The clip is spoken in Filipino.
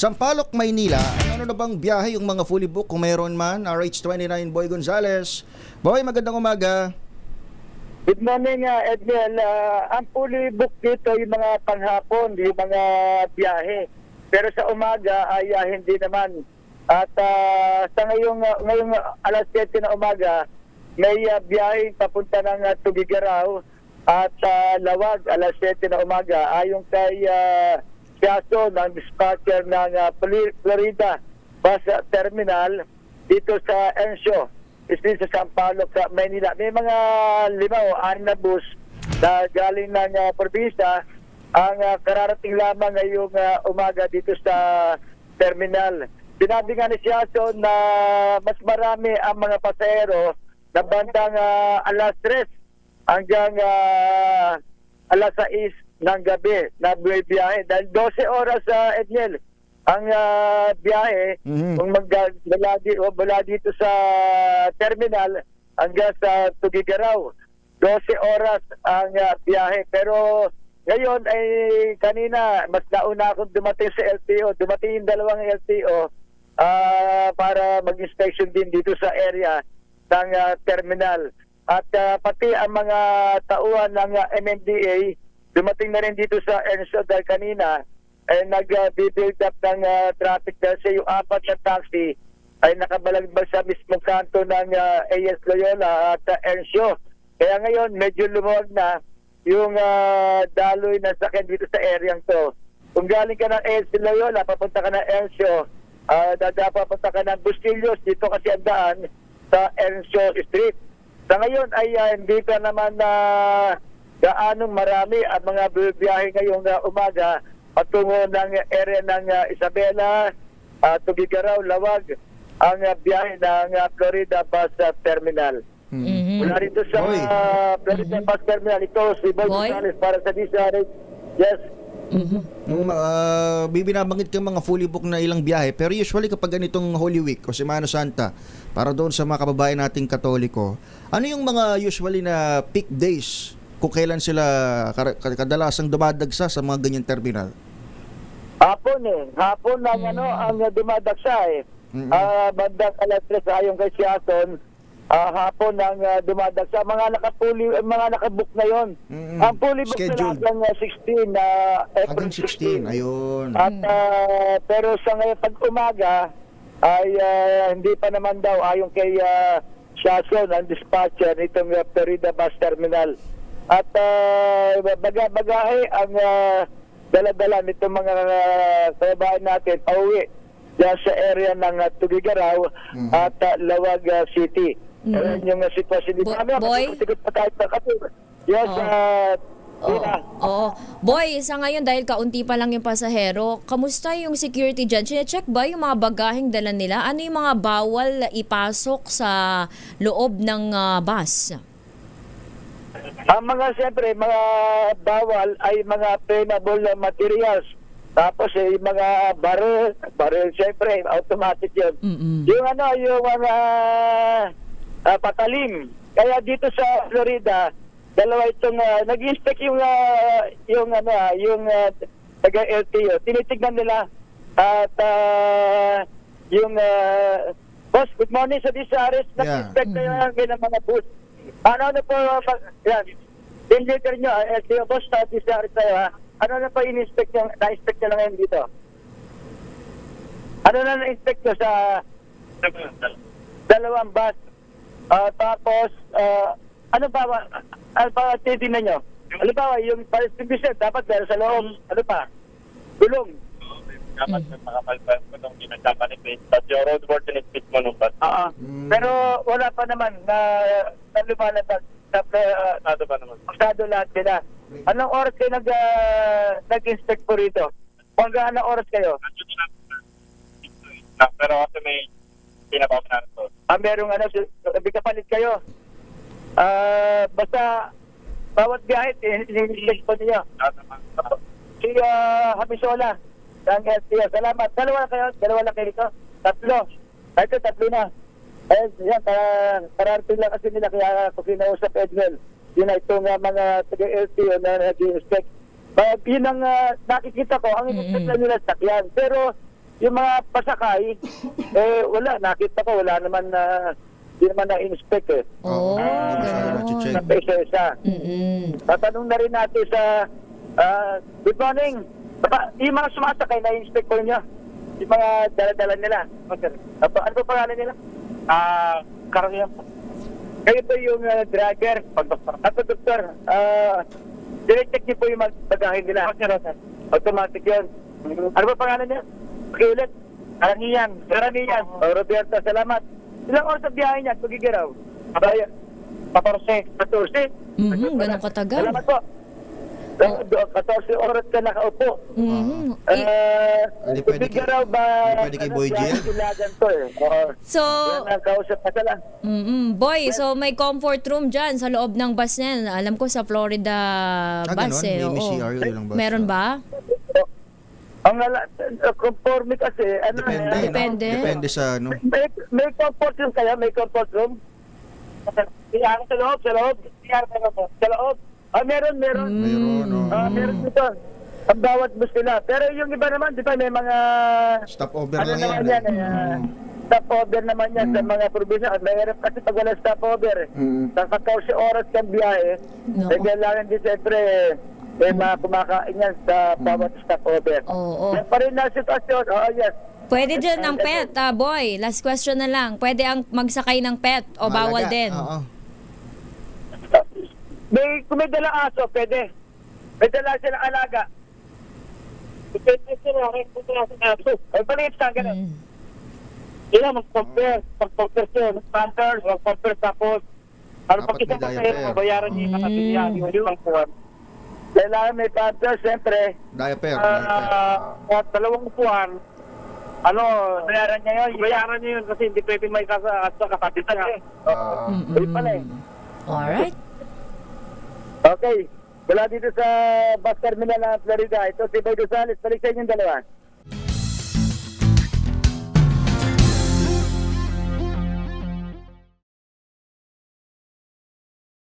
Sampaloc, Maynila, ano na bang biyahe yung mga fully book kung meron man? RH29 Boy Gonzales. Boy, magandang umaga. Good morning, uh, Edmel. Uh, ang fully book dito yung mga panghapon, yung mga biyahe. Pero sa umaga ay uh, hindi naman. At uh, sa ngayong, uh, ngayong alas 7 na umaga, may uh, biyahe papunta ng uh, Tugigaraw at uh, Lawag alas 7 na umaga ayon kay uh, Piaso ng dispatcher ng uh, Florida Bus Terminal dito sa Ensyo, dito sa Sampaloc, sa Manila. May mga lima o anim na bus na galing ng uh, probinsya ang uh, kararating lamang ngayong uh, umaga dito sa terminal. Sinabi nga ni Siaso na mas marami ang mga pasahero na bandang uh, alas 3 hanggang uh, alas 6 ng gabi na biyahe. Dahil 12 oras sa Edniel ang uh, biyahe Mhm. kung magga- mula, di, o mula dito sa terminal hanggang sa Tugigaraw. 12 oras ang uh, biyahe. Pero ngayon ay kanina mas nauna akong dumating sa LTO. Dumating yung dalawang LTO ah, para mag-inspection din dito sa area ng ah, terminal. At ah, pati ang mga tauhan ng ah, MMDA dumating na rin dito sa Ensyo dahil kanina ay nag-build up ng ah, traffic dahil sa yung apat na taxi ay nakabalagbag sa mismong kanto ng ah, AS Loyola at uh, Ensyo. Kaya ngayon medyo lumuwag na yung ah, daloy na sakyan dito sa area to. Kung galing ka ng AS Loyola, papunta ka ng Ensyo, uh, papunta ka ng Bustillos, dito kasi ang daan sa Ensyo Street. Sa ngayon ay ah, hindi pa naman na gaanong marami ang mga biyahe ngayong ah, umaga patungo ng area ng ah, Isabela, uh, Tugigaraw, Lawag, ang ah, biyahe ng ah, Florida Bus ah, Terminal. Hmm. Mula rito sa Boy. ah, Florida Bus Terminal, ito si Boy Boy? Gonzales para sa DCRH. Yes. Nung uh, binabanggit kang mga fully book na ilang biyahe, pero usually kapag ganitong Holy Week o Semana Santa, para doon sa mga kababayan nating Katoliko, ano yung mga usually na peak days kung kailan sila kadalasang dumadagsa sa mga ganyan terminal? Hapon eh. Hapon ang ano, ang dumadagsa eh. Mhm. Ah, bandang alas 3 ayon kay Siaton, ah, hapon ang ah, dumadagsa. Mga nakapuli, eh, mga nakabook na yon. Mhm. Ang fully book na hanggang ah, 16 na April Hanggang 16, ayun. At ah, pero sa ngayon pag umaga ay ah, hindi pa naman daw ayon kay uh, Siason ang dispatcher nitong uh, Florida Bus Terminal. At uh, baga-bagahe ang uh, dala-dala nitong mga uh, kababayan natin pauwi dyan sa area ng uh, Tugigaraw Mhm. at uh, Lawag uh, City. Mhm. Ayan yung uh, sitwasyon dito. Bo- Boy? patikot pa na kasi. Yes, Oo. uh, Oo. Oo. Boy, sa ngayon dahil kaunti pa lang yung pasahero, kamusta yung security dyan? Sine-check ba yung mga bagaheng dala nila? Ano yung mga bawal ipasok sa loob ng ah, bus? Ang mga siyempre, mga bawal ay mga flammable na materials. Tapos eh, yung mga baril, baril siyempre, automatic yun. Mm-mm. Yung ano, yung mga ah, patalim. Kaya dito sa Florida, dalawa itong ah, nag-inspect yung ah, yung ano, yung uh, taga LTO. Tinitignan nila at ah, yung ah, boss, good morning sa Disaris. Yeah. Nag-inspect na yung ng mga booth. Ano ano po, uh, pag- yan, team leader nyo, ah, LTO boss, sa Disaris tayo ha. Ano na po in-inspect yung, na-inspect nyo lang ngayon dito? Ano na na-inspect nyo sa dalawang bus. Ah, tapos, ah, ano ba, ano pa titignan nyo? Ano ba, yung distribution, dapat meron sa loob. Ano pa? Gulong. Dapat mm. makapalpal ko nung ginagkapanipit. Tapos yung roadboard tinipit mo nung bus. Oo. Mm. Pero wala pa naman na, na lumalabas. Sa, uh, Nado ba naman? Masyado lahat sila. Anong oras kayo nag, ah, nag-inspect po rito? Hanggang anong oras kayo? Na, pero kasi may pinapapanan ko. Ah, merong ano, sabi kapalit kayo. Ah, basta, bawat biyahe, in-inspect po naman. Si uh, Hamisola, ng STO. Salamat. Dalawa lang kayo, dalawa lang kayo dito. Tatlo. Ito, tatlo na. Eh, yan, para, pararating lang kasi nila kaya ako kinausap Edwin. Yun na itong uh, mga taga-LTO na nag-inspect. Uh, yun ang uh, nakikita ko, ang inspect Mm-mm. na nila sakyan. Pero yung mga pasakay, eh wala, nakita ko, wala naman na, hindi naman na-inspect eh. Oh, Ah, gano'n. check. Sa isa-isa. Mm-mm. Tatanong na rin natin sa, ah, good morning, Baka, yung mga sumasakay na-inspect ko niya, yung mga dala-dala nila. Apa, ano pa pangalan nila? Ah, karamihan po. Kayo po yung ah, driver, pag-doktor. At doktor, ah, direct niyo po yung mag- bagahe nila. Automatic yun. Ano ba pangalan niya? Pakiulit. Karaniyan. Karaniyan. Oh, Roberto, salamat. Ilang oras sa biyahe niya? Pagigiraw? Abaya. 14. 14? Mhm, ganun katagal. Salamat po. Oh. 14 oras ka nakaupo. Mhm. I- Uh, Hindi pwede kay- Pagigiraw ba? hindi pwede kay Boy biyahe Jill? Ilagan to eh. So, yan ang kausap ka sa lang. mm boy, so may comfort room dyan sa loob ng bus niyan. Alam ko sa Florida Ah, bus ganon? eh. May- may oo. Lang bus. Meron ba? Ang ala, uh, conforme kasi, ano Depende. eh, no? Depende. Depende sa ano. May, may comfort room kaya? May comfort room? Siyara sa loob, sa loob. Sa loob. Sa loob. Ah, meron, meron. Mayroon, no? Ah, meron dito. Ang bawat bus nila. Pero yung iba naman, di ba, may mga... Stopover ano lang naman yan. yan, eh. eh, ah, Mm. stopover naman yan sa mga probinsya. At mahirap kasi pag wala stopover. eh. Mm. Sa 14 oras kang biyahe, Nako. eh, kailangan din siyempre, eh, may mga kumakain yan sa bawat stopover. Oo. Yan pa rin na sitwasyon. Oo, yes. Pwede dyan ang pet, ah, boy. Last question na lang. Pwede ang magsakay ng pet o bawal Mahalaga. din? Oo. May, kung may dalang aso, pwede. May dala silang alaga. Depende sila, kung may dala silang aso. Ay, maliit sa ganun. Mm. Sila, mag-compare. Mag-compare sila. Mag-compare. Mag-compare tapos. Ano pag isang may pasahero, diaper. bayaran niya yung mga Mm. piniyagi. Yung. Kailangan may pamper, siyempre. Diaper. diaper. Ah, uh, dalawang upuan. Ano, bayaran niya yun. Bayaran niya yun kasi hindi pwede may kasa kapatid niya. Ah. Mm-mm. Ayun pala eh. Alright. Okay. Wala dito sa bus terminal ng Florida. Ito si Boy Gonzales. Balik sa inyong dalawa.